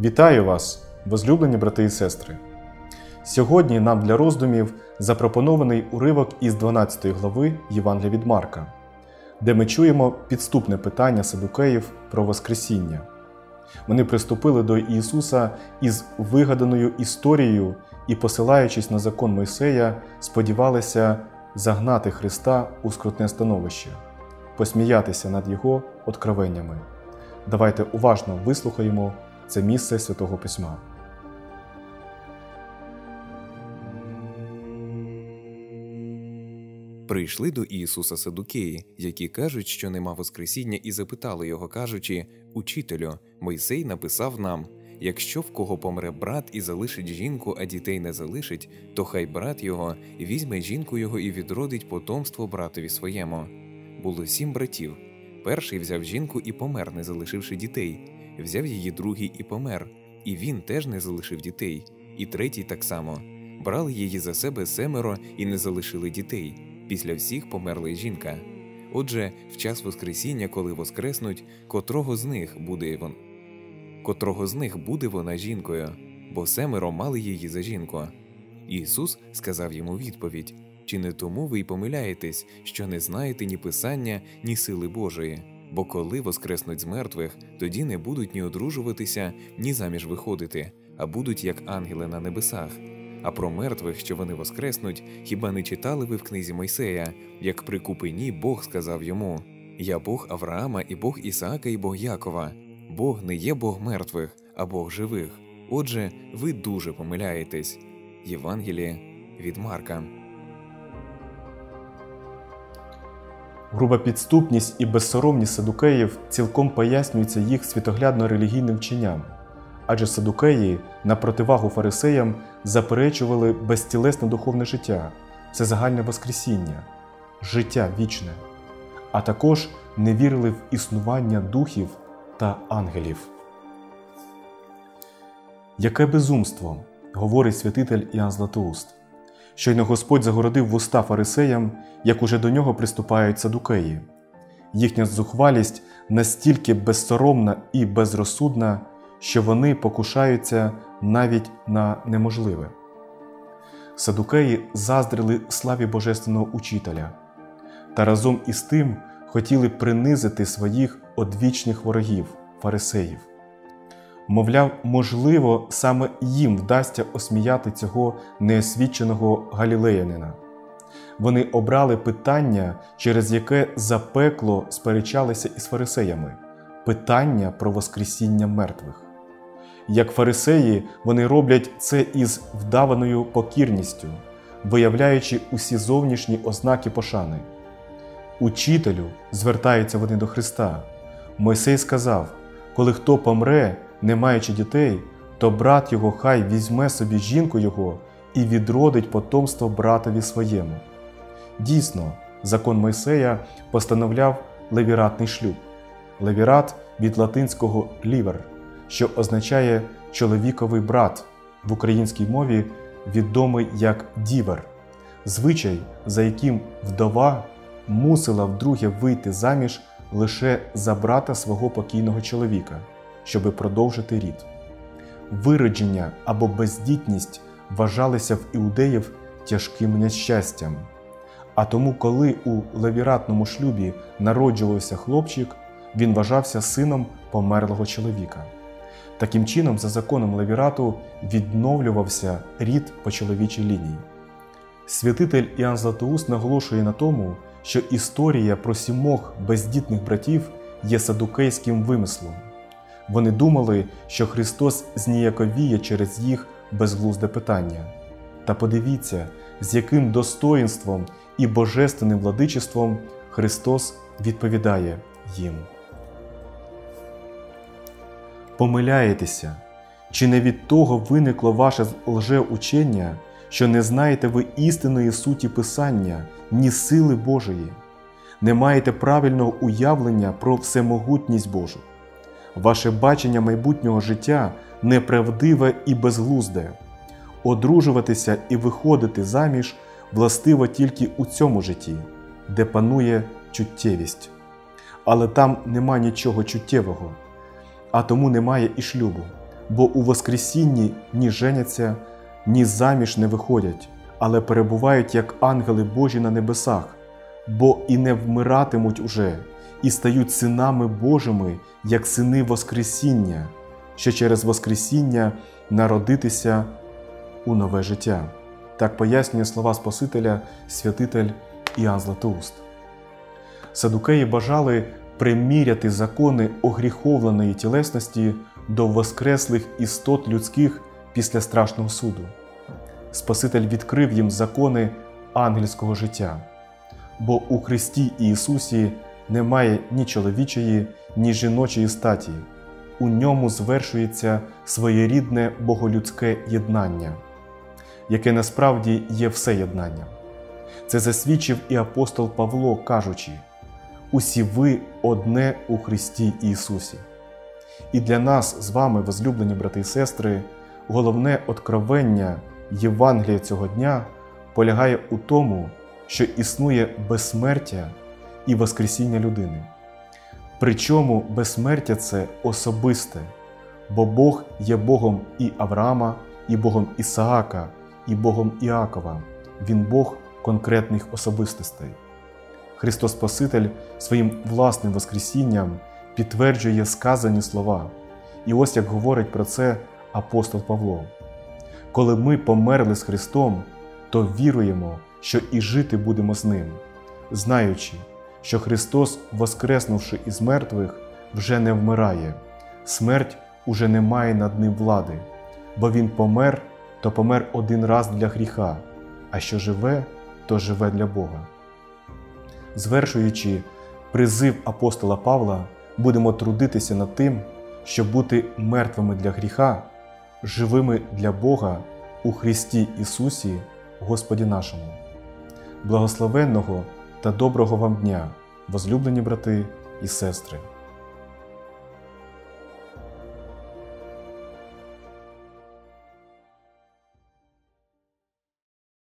Вітаю вас, возлюблені брати і сестри! Сьогодні нам для роздумів запропонований уривок із 12 глави Євангелія від Марка, де ми чуємо підступне питання Садукеїв про Воскресіння. Вони приступили до Ісуса із вигаданою історією і, посилаючись на закон Мойсея, сподівалися загнати Христа у скрутне становище, посміятися над Його откровеннями. Давайте уважно вислухаємо це місце Святого Письма. Прийшли до Ісуса Садукеї, які кажуть, що нема Воскресіння, і запитали його, кажучи: Учителю, Мойсей написав нам: якщо в кого помре брат і залишить жінку, а дітей не залишить, то хай брат його візьме жінку його і відродить потомство братові своєму. Було сім братів. Перший взяв жінку і помер, не залишивши дітей, взяв її другий і помер, і він теж не залишив дітей, і третій так само. Брали її за себе семеро і не залишили дітей. Після всіх померла й жінка. Отже, в час Воскресіння, коли воскреснуть, котрого з них буде вон... котрого з них буде вона жінкою, бо семеро мали її за жінку. Ісус сказав йому відповідь: чи не тому ви й помиляєтесь, що не знаєте ні Писання, ні сили Божої? Бо коли воскреснуть з мертвих, тоді не будуть ні одружуватися, ні заміж виходити, а будуть як ангели на небесах. А про мертвих, що вони воскреснуть, хіба не читали ви в книзі Мойсея, як при купині Бог сказав йому: Я Бог Авраама, і Бог Ісаака, і Бог Якова. Бог не є Бог мертвих, а Бог живих. Отже, ви дуже помиляєтесь. Євангеліє від Марка. Груба підступність і безсоромність садукеїв цілком пояснюється їх світоглядно релігійним вченням, адже садукеї на противагу фарисеям заперечували безтілесне духовне життя, це загальне Воскресіння, життя вічне, а також не вірили в існування духів та ангелів. Яке безумство, говорить святитель Іоанн Златоуст. Щойно Господь загородив вуста фарисеям, як уже до нього приступають садукеї. Їхня зухвалість настільки безсоромна і безрозсудна, що вони покушаються навіть на неможливе. Садукеї заздрили славі Божественного учителя та разом із тим хотіли принизити своїх одвічних ворогів, фарисеїв. Мовляв, можливо, саме їм вдасться осміяти цього неосвіченого галілеянина. Вони обрали питання, через яке запекло сперечалися із фарисеями питання про Воскресіння мертвих. Як фарисеї, вони роблять це із вдаваною покірністю, виявляючи усі зовнішні ознаки пошани. Учителю звертаються вони до Христа. Мойсей сказав: коли хто помре, не маючи дітей, то брат його хай візьме собі жінку його і відродить потомство братові своєму. Дійсно, закон Мойсея постановляв левіратний шлюб. Левірат від латинського лівер, що означає чоловіковий брат в українській мові відомий як дівер, звичай, за яким вдова мусила вдруге вийти заміж лише за брата свого покійного чоловіка, щоби продовжити рід. Виродження або бездітність вважалися в іудеїв тяжким нещастям. А тому, коли у левіратному шлюбі народжувався хлопчик, він вважався сином померлого чоловіка. Таким чином, за законом левірату відновлювався рід по чоловічій лінії. Святитель Іоанн Златоуст наголошує на тому, що історія про сімох бездітних братів є садукейським вимислом. Вони думали, що Христос зніяковіє через їх безглузде питання. Та подивіться, з яким достоїнством і божественним владичеством Христос відповідає їм. Помиляєтеся, чи не від того виникло ваше лжеучення, що не знаєте ви істинної суті Писання, ні сили Божої, не маєте правильного уявлення про всемогутність Божу. Ваше бачення майбутнього життя неправдиве і безглузде. Одружуватися і виходити заміж властиво тільки у цьому житті, де панує чуттєвість. Але там нема нічого чуттєвого, а тому немає і шлюбу. бо у Воскресінні ні женяться, ні заміж не виходять, але перебувають як ангели Божі на небесах, бо і не вмиратимуть уже, і стають синами Божими, як сини Воскресіння, що через Воскресіння народитися у нове життя. Так пояснює слова Спасителя святитель Іоанн Златоуст. Садукеї бажали приміряти закони огріховленої тілесності до воскреслих істот людських після страшного суду. Спаситель відкрив їм закони ангельського життя, бо у Христі Ісусі немає ні чоловічої, ні жіночої статі, у ньому звершується своєрідне боголюдське єднання, яке насправді є все єднання. Це засвідчив і апостол Павло, кажучи: усі ви одне у Христі Ісусі. І для нас з вами, возлюблені брати і сестри, головне откровення Євангелія цього дня полягає у тому, що існує безсмертя і Воскресіння людини. Причому безсмертя це особисте, бо Бог є Богом і Авраама, і Богом Ісаака, і Богом Іакова. Він Бог конкретних особистостей. Христос Спаситель своїм власним Воскресінням підтверджує сказані слова. І ось як говорить про це апостол Павло: коли ми померли з Христом, то віруємо, що і жити будемо з Ним, знаючи, що Христос, воскреснувши із мертвих, вже не вмирає, смерть уже не має над ним влади, бо Він помер, то помер один раз для гріха, а що живе, то живе для Бога. Звершуючи призив апостола Павла, будемо трудитися над тим, щоб бути мертвими для гріха, живими для Бога у Христі Ісусі, Господі нашому. Благословенного та доброго вам дня, возлюблені брати і сестри!